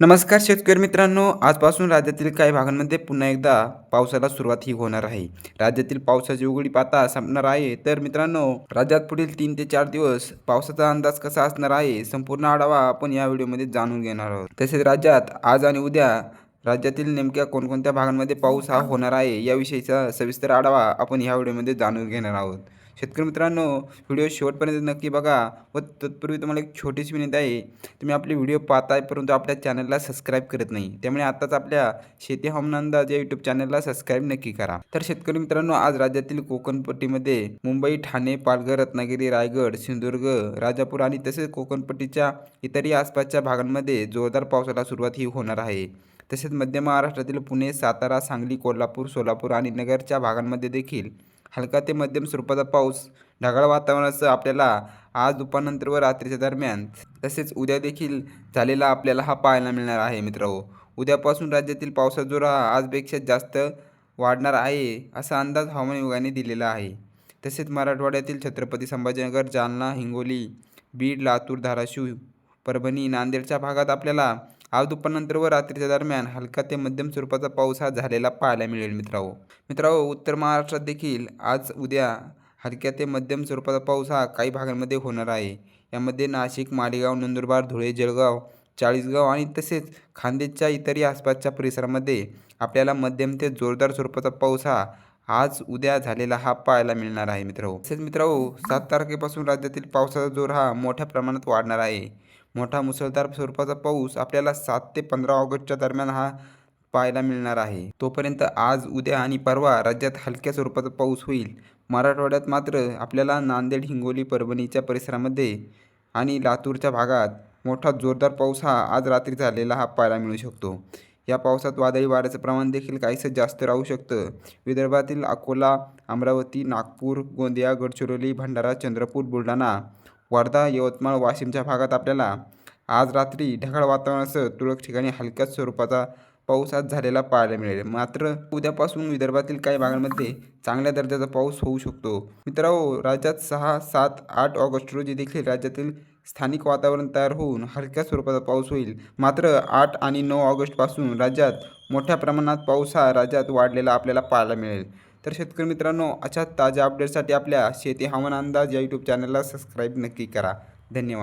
नमस्कार शेतकरी मित्रांनो आजपासून राज्यातील काही भागांमध्ये पुन्हा एकदा पावसाला सुरुवात ही होणार आहे. राज्यातील पावसाची उघडी पाता संपणार आहे. तर मित्रांनो राज्यात पुढील तीन ते चार दिवस पावसाचा अंदाज कसा असणार आहे संपूर्ण आढावा आपण या व्हिडिओमध्ये जाणून घेणार आहोत. तसेच राज्यात आज आणि उद्या राज्यातील नेमक्या कोणकोणत्या भागांमध्ये पाऊस हा होणार आहे याविषयीचा सविस्तर आढावा आपण या व्हिडिओमध्ये जाणून घेणार आहोत. शेतकरी मित्रांनो व्हिडिओ शेवटपर्यंत नक्की बघा. व तत्पूर्वी तुम्हाला एक छोटीशी विनंती आहे. तुम्ही आपले व्हिडिओ पाहताय परंतु आपल्या चॅनलला सबस्क्राईब करत नाही. त्यामुळे आताच आपल्या शेती हवामानंदाज या यूट्यूब चॅनलला सबस्क्राईब नक्की करा. तर शेतकरी मित्रांनो आज राज्यातील कोकणपट्टीमध्ये मुंबई ठाणे पालघर रत्नागिरी रायगड सिंधुदुर्ग राजापूर आणि तसेच कोकणपट्टीच्या इतरही आसपासच्या भागांमध्ये जोरदार पावसाला सुरुवात ही होणार आहे. तसेच मध्य महाराष्ट्रातील पुणे सातारा सांगली कोल्हापूर सोलापूर आणि नगरच्या भागांमध्ये देखील हलका ते मध्यम स्वरूपाचा पाऊस ढगाळ वातावरणासह आपल्याला आज दुपारनंतर व रात्रीच्या दरम्यान तसेच उद्या देखील झालेला आपल्याला हा पाहायला मिळणार आहे मित्रांनो हो. उद्यापासून राज्यातील पावसाचा जोर हा आजपेक्षा जास्त वाढणार आहे असा अंदाज हवामान विभागाने दिलेला आहे. तसेच मराठवाड्यातील छत्रपती संभाजीनगर जालना हिंगोली बीड लातूर धाराशिव परभणी नांदेडच्या भागात आपल्याला आज दुपारनंतर व रात्रीच्या दरम्यान हलका ते मध्यम स्वरूपाचा पाऊस हा झालेला पाहायला मिळेल मित्रांनो. मित्रांनो उत्तर महाराष्ट्रात देखील आज उद्या हलक्या ते मध्यम स्वरूपाचा पाऊस हा काही भागांमध्ये होणार आहे. यामध्ये नाशिक मालेगाव नंदुरबार धुळे जळगाव चाळीसगाव आणि तसेच खान्देशच्या इतरही आसपासच्या परिसरामध्ये आपल्याला मध्यम ते जोरदार स्वरूपाचा पाऊस हा आज उद्या झालेला हा पाहायला मिळणार आहे मित्रांनो. तसेच मित्रांनो सात तारखेपासून राज्यातील पावसाचा जोर हा मोठ्या प्रमाणात वाढणार आहे. मोठा मुसळधार स्वरूपाचा पाऊस आपल्याला सात ते पंधरा ऑगस्टच्या दरम्यान हा पाहायला मिळणार आहे. तोपर्यंत आज उद्या आणि परवा राज्यात हलक्या स्वरूपाचा पाऊस होईल. मराठवाड्यात मात्र आपल्याला नांदेड हिंगोली परभणीच्या परिसरामध्ये आणि लातूरच्या भागात मोठा जोरदार पाऊस हा आज रात्री झालेला हा पाहायला मिळू शकतो. या पावसात वादळी वाऱ्याचं प्रमाण देखील काहीसं जास्त राहू शकतं. विदर्भातील अकोला अमरावती नागपूर गोंदिया गडचिरोली भंडारा चंद्रपूर बुलढाणा वर्धा यवतमाळ वाशिमच्या भागात आपल्याला आज रात्री ढगाळ वातावरणासह तुरळक ठिकाणी हलक्या स्वरूपाचा पाऊस आज झालेला पाहायला मिळेल. मात्र उद्यापासून विदर्भातील काही भागांमध्ये चांगल्या दर्जाचा पाऊस होऊ शकतो. मित्रांनो राज्यात सहा सात आठ ऑगस्ट रोजी देखील राज्यातील स्थानिक वातावरण तयार होऊन हलक्या स्वरूपाचा पाऊस होईल. मात्र आठ आणि नऊ ऑगस्टपासून राज्यात मोठ्या प्रमाणात पाऊस हा राज्यात वाढलेला आपल्याला पाहायला मिळेल. तर शेतकरी मित्रांनो अशा ताज्या अपडेटसाठी आपल्या शेती हवामान अंदाज या यूट्यूब चॅनलला सबस्क्राईब नक्की करा. धन्यवाद.